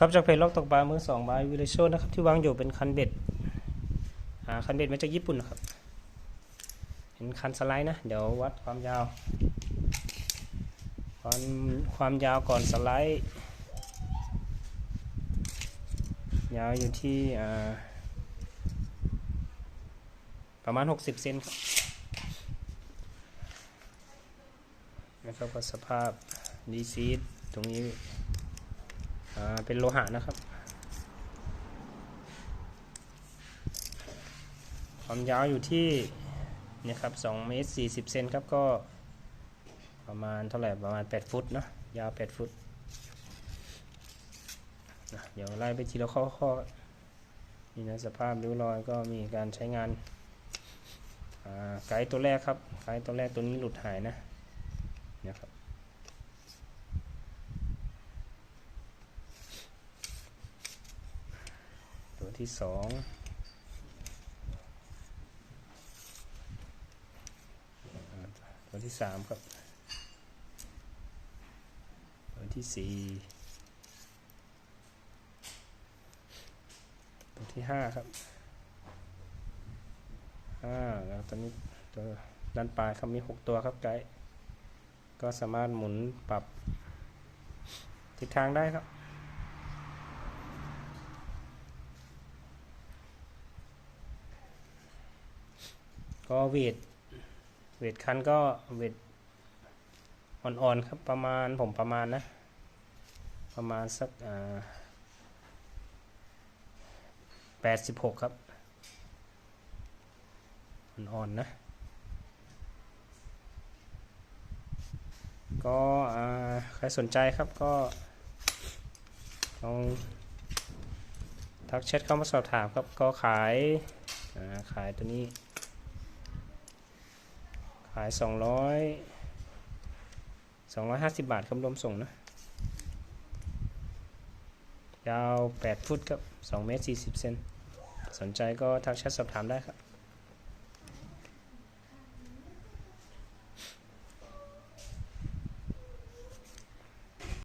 ครับจากเพจล็อกตกปลามือสองบายวิลโชนะครับที่วางอยู่เป็นคันเบ็ดอ่าคันเบ็ดมาจากญี่ปุ่นนะครับ เห็นคันสไลด์นะ เดี๋ยววัดความยาว ความความยาวก่อนสไลด์ ยาวอยู่ที่ประมาณ 60 เซนครับนะครับก็สภาพดีซีดตรงนี้ อ่าเป็นโลหะนะครับ ความยาวอยู่ที่เนี่ยครับ2เมตร40เซนครับก็ประมาณเท่าไหร่ประมาณ 8 ฟุตเนอะยาว 8 ฟุตนะเดี๋ยวไล่ไปทีละข้อข้อนี่นะสภาพริ้วรอยก็มีการใช้งานไกด์ตัวแรกครับไกด์ตัวแรกตัวนี้หลุดหายนะเนี่ยครับ ที่สองตัวที่สามครับตัวที่สี่ตัวที่ห้าครับห้าแล้วตัวนี้ตัวด้านปลายครับมีหกตัวครับไกด์ก็สามารถหมุนปรับทิศทางได้ครับ ก็เวทเวทคันก็เวทอ่อนๆครับประมาณผมประมาณนะ ประมาณสักแปดสิบหกครับ อ่อนๆนะ ก็ใครสนใจครับก็ลองทักแชทเข้ามาสอบถามครับ ก็ขายขายตัวนี้าย 200 250 บาทครับรวมส่งนะยาว 8 ฟุตครับ 2 เมตร 40 เซน สนใจก็ทักแชทสอบถามได้ครับ